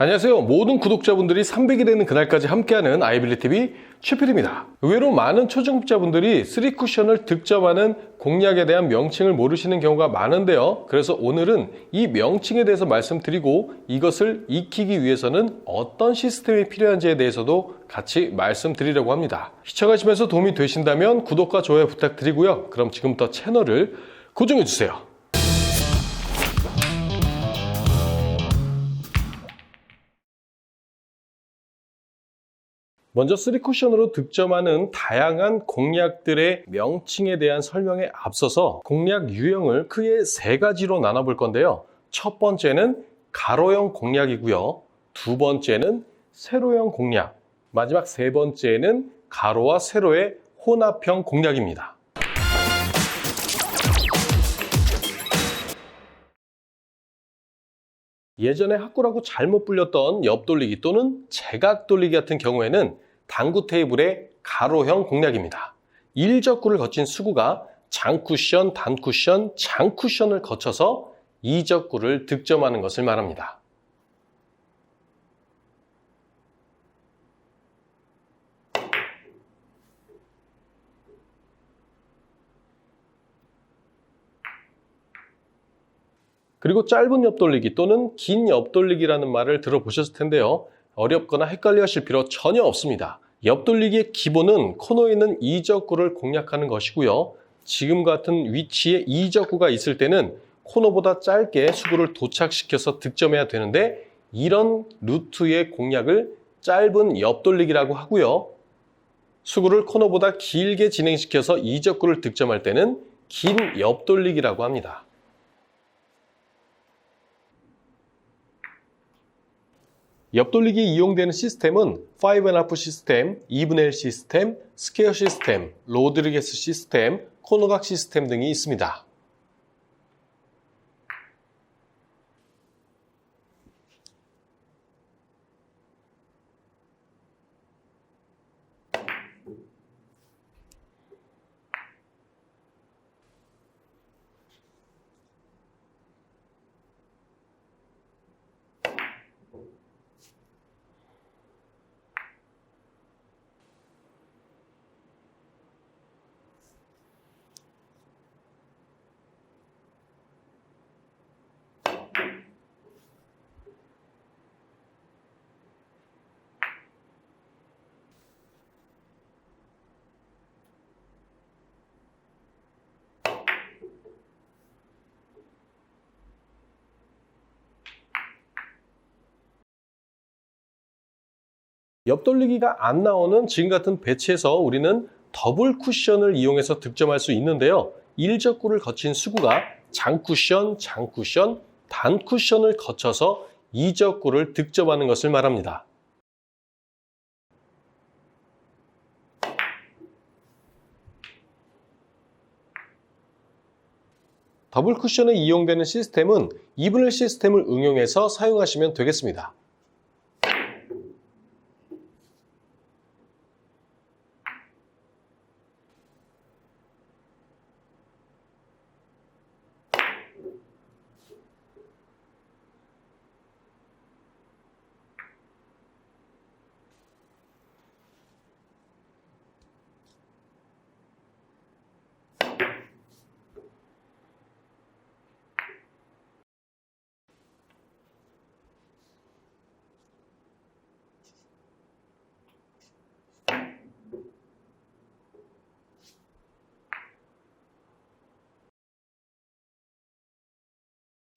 안녕하세요. 모든 구독자분들이 300이 되는 그날까지 함께하는 아이빌리TV 최필입니다. 의외로 많은 초중급자분들이 3쿠션을 득점하는 공략에 대한 명칭을 모르시는 경우가 많은데요. 그래서 오늘은 이 명칭에 대해서 말씀드리고 이것을 익히기 위해서는 어떤 시스템이 필요한지에 대해서도 같이 말씀드리려고 합니다. 시청하시면서 도움이 되신다면 구독과 좋아요 부탁드리고요. 그럼 지금부터 채널을 고정해주세요. 먼저 3쿠션으로 득점하는 다양한 공략들의 명칭에 대한 설명에 앞서서 공략 유형을 크게 세 가지로 나눠볼 건데요. 첫 번째는 가로형 공략이고요. 두 번째는 세로형 공략. 마지막 세 번째는 가로와 세로의 혼합형 공략입니다. 예전에 학구라고 잘못 불렸던 옆돌리기 또는 제각돌리기 같은 경우에는 당구 테이블의 가로형 공략입니다. 1적구를 거친 수구가 장쿠션, 단쿠션, 장쿠션을 거쳐서 2적구를 득점하는 것을 말합니다. 그리고 짧은 옆돌리기 또는 긴 옆돌리기라는 말을 들어보셨을 텐데요. 어렵거나 헷갈려 하실 필요 전혀 없습니다. 옆돌리기의 기본은 코너에 있는 이적구를 공략하는 것이고요. 지금 같은 위치에 이적구가 있을 때는 코너보다 짧게 수구를 도착시켜서 득점해야 되는데 이런 루트의 공략을 짧은 옆돌리기라고 하고요. 수구를 코너보다 길게 진행시켜서 이적구를 득점할 때는 긴 옆돌리기라고 합니다. 옆돌리기에 이용되는 시스템은 5&1 시스템, 2분의 1 시스템, 스퀘어 시스템, 로드리게스 시스템, 코너각 시스템 등이 있습니다. 옆돌리기가 안 나오는 지금 같은 배치에서 우리는 더블 쿠션을 이용해서 득점할 수 있는데요. 1적구를 거친 수구가 장쿠션, 장쿠션, 단쿠션을 거쳐서 2적구를 득점하는 것을 말합니다. 더블 쿠션에 이용되는 시스템은 2분의 시스템을 응용해서 사용하시면 되겠습니다.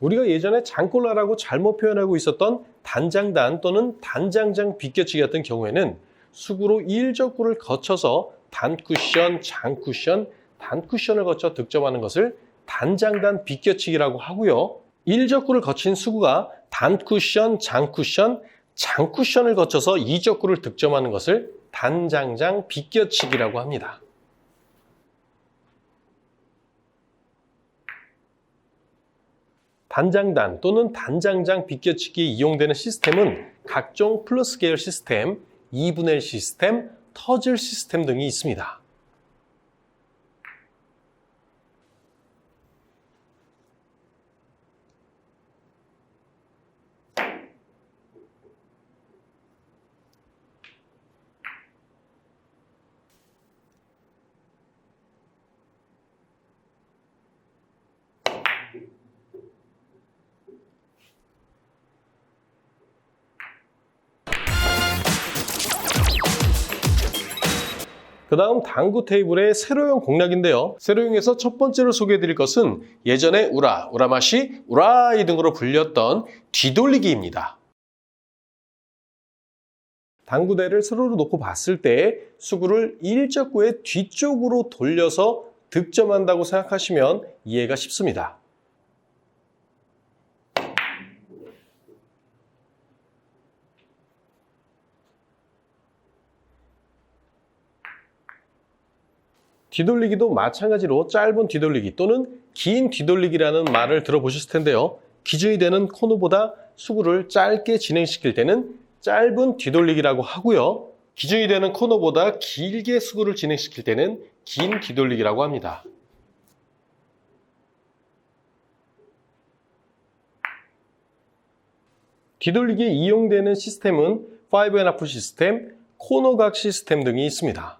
우리가 예전에 장골라라고 잘못 표현하고 있었던 단장단 또는 단장장 같은 경우에는 수구로 1적구를 거쳐서 단쿠션, 장쿠션, 단쿠션을 거쳐 득점하는 것을 단장단 비껴치기라고 하고요. 1적구를 거친 수구가 단쿠션, 장쿠션, 장쿠션을 거쳐서 2적구를 득점하는 것을 단장장 비껴치기라고 합니다. 단장단 또는 단장장 비껴치기에 이용되는 시스템은 각종 플러스 계열 시스템, 2분의 1 시스템, 터즐 시스템 등이 있습니다. 그 다음 당구 테이블의 세로형 공략인데요. 세로형에서 첫 번째로 소개해드릴 것은 예전에 우라, 우라마시, 우라이 등으로 불렸던 뒤돌리기입니다. 당구대를 세로로 놓고 봤을 때 수구를 일적구의 뒤쪽으로 돌려서 득점한다고 생각하시면 이해가 쉽습니다. 뒤돌리기도 마찬가지로 짧은 뒤돌리기 또는 긴 뒤돌리기라는 말을 들어보셨을 텐데요. 기준이 되는 코너보다 수구를 짧게 진행시킬 때는 짧은 뒤돌리기라고 하고요. 기준이 되는 코너보다 길게 수구를 진행시킬 때는 긴 뒤돌리기라고 합니다. 뒤돌리기에 이용되는 시스템은 5&1 시스템, 코너각 시스템 등이 있습니다.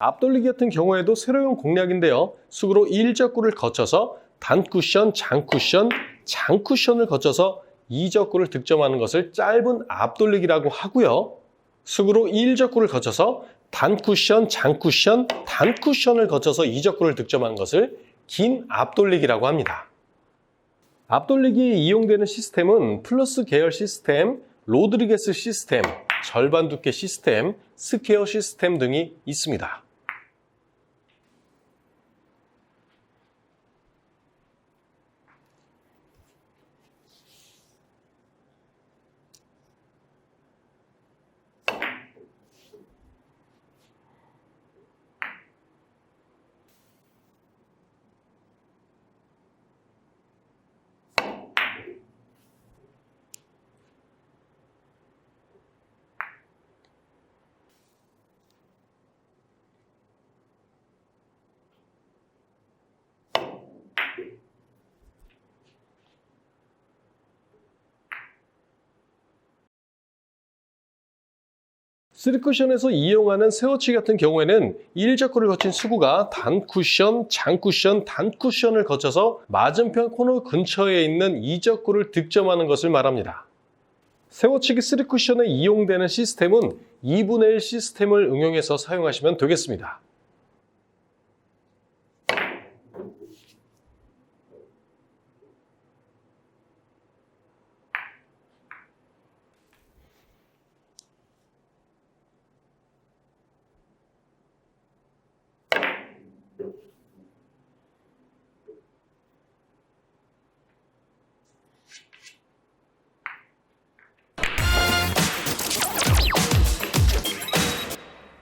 앞돌리기 같은 경우에도 세로형 공략인데요. 수구로 일적구를 거쳐서 단쿠션, 장쿠션, 장쿠션을 거쳐서 이적구를 득점하는 것을 짧은 앞돌리기라고 하고요. 수구로 일적구를 거쳐서 단쿠션, 장쿠션, 단쿠션을 거쳐서 이적구를 득점하는 것을 긴 앞돌리기라고 합니다. 앞돌리기에 이용되는 시스템은 플러스 계열 시스템, 로드리게스 시스템, 절반 두께 시스템, 스퀘어 시스템 등이 있습니다. 쓰리쿠션에서 이용하는 세워치기 같은 경우에는 일적구를 거친 수구가 단쿠션, 장쿠션, 단쿠션을 거쳐서 맞은편 코너 근처에 있는 이적구를 득점하는 것을 말합니다. 세워치기 쓰리쿠션에 이용되는 시스템은 2분의 1 시스템을 응용해서 사용하시면 되겠습니다.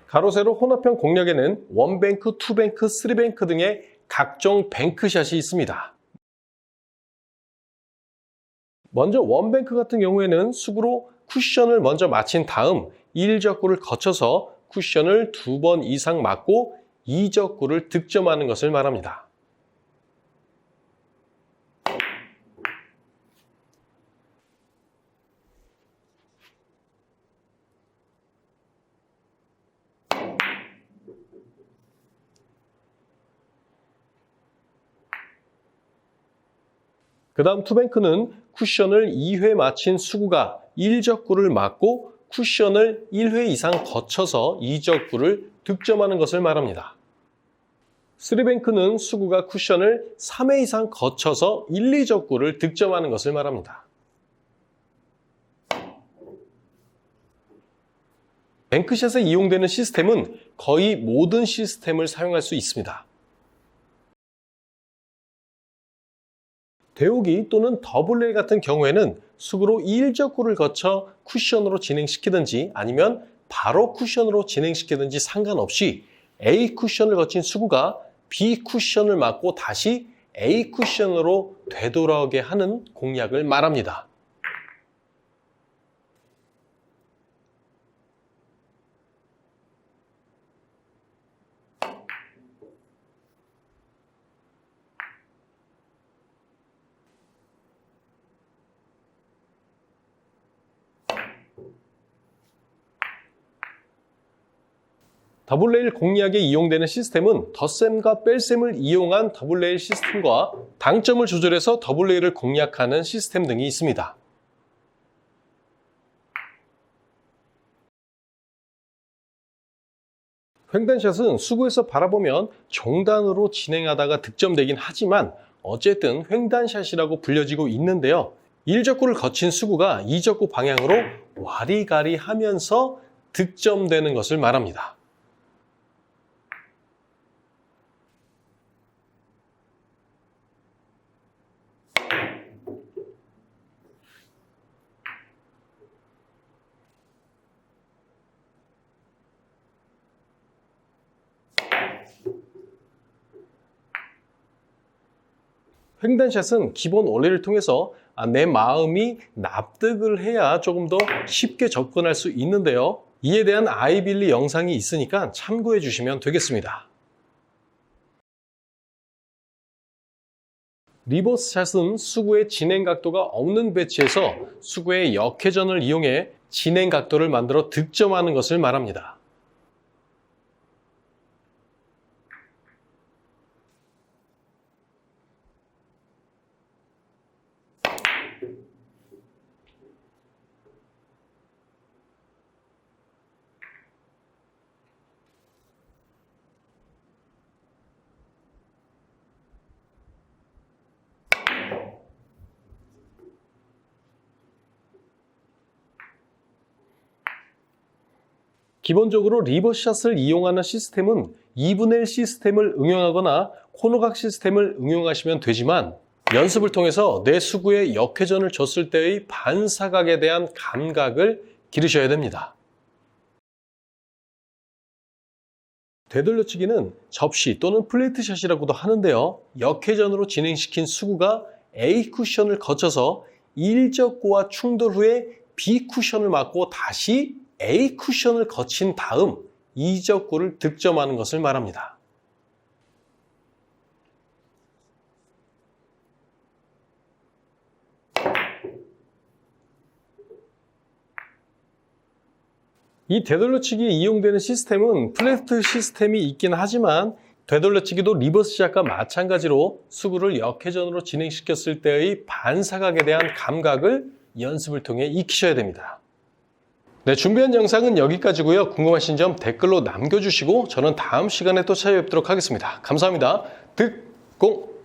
가로 세로 혼합형 공략에는 원뱅크, 투뱅크, 쓰리뱅크 등의 각종 뱅크샷이 있습니다. 먼저 원뱅크 같은 경우에는 수구로 쿠션을 먼저 맞힌 다음 1적구를 거쳐서 쿠션을 두 번 이상 맞고 2적구를 득점하는 것을 말합니다. 그 다음 투뱅크는 쿠션을 2회 맞힌 수구가 1적구를 맞고 쿠션을 1회 이상 거쳐서 2적구를 득점하는 것을 말합니다. 쓰리뱅크는 수구가 쿠션을 3회 이상 거쳐서 1, 2적구를 득점하는 것을 말합니다. 뱅크샷에 이용되는 시스템은 거의 모든 시스템을 사용할 수 있습니다. 대우기 또는 더블레이 같은 경우에는 수구로 2일적구를 거쳐 쿠션으로 진행시키든지 아니면 바로 쿠션으로 진행시키든지 상관없이 A 쿠션을 거친 수구가 B 쿠션을 맞고 다시 A 쿠션으로 되돌아오게 하는 공략을 말합니다. 더블 레일 공략에 이용되는 시스템은 덧셈과 뺄셈을 이용한 더블 레일 시스템과 당점을 조절해서 더블 레일을 공략하는 시스템 등이 있습니다. 횡단샷은 수구에서 바라보면 종단으로 진행하다가 득점되긴 하지만 어쨌든 횡단샷이라고 불려지고 있는데요. 1적구를 거친 수구가 2적구 방향으로 와리가리 하면서 득점되는 것을 말합니다. 횡단샷은 기본 원리를 통해서 아, 내 마음이 납득을 해야 조금 더 쉽게 접근할 수 있는데요. 이에 대한 아이빌리 영상이 있으니까 참고해 주시면 되겠습니다. 리버스 샷은 수구의 진행 각도가 없는 배치에서 수구의 역회전을 이용해 진행 각도를 만들어 득점하는 것을 말합니다. 기본적으로 리버샷을 이용하는 시스템은 2분의 1 시스템을 응용하거나 코너각 시스템을 응용하시면 되지만 연습을 통해서 내 수구에 역회전을 줬을 때의 반사각에 대한 감각을 기르셔야 됩니다. 되돌려치기는 접시 또는 플레이트샷이라고도 하는데요. 역회전으로 진행시킨 수구가 A 쿠션을 거쳐서 1적구와 충돌 후에 B 쿠션을 맞고 다시 A 쿠션을 거친 다음 2적구를 득점하는 것을 말합니다. 이 되돌려치기에 이용되는 시스템은 플래트 시스템이 있긴 하지만 되돌려치기도 리버스샷과 마찬가지로 수구를 역회전으로 진행시켰을 때의 반사각에 대한 감각을 연습을 통해 익히셔야 됩니다. 네, 준비한 영상은 여기까지고요. 궁금하신 점 댓글로 남겨주시고 저는 다음 시간에 또 찾아뵙도록 하겠습니다. 감사합니다. 득공!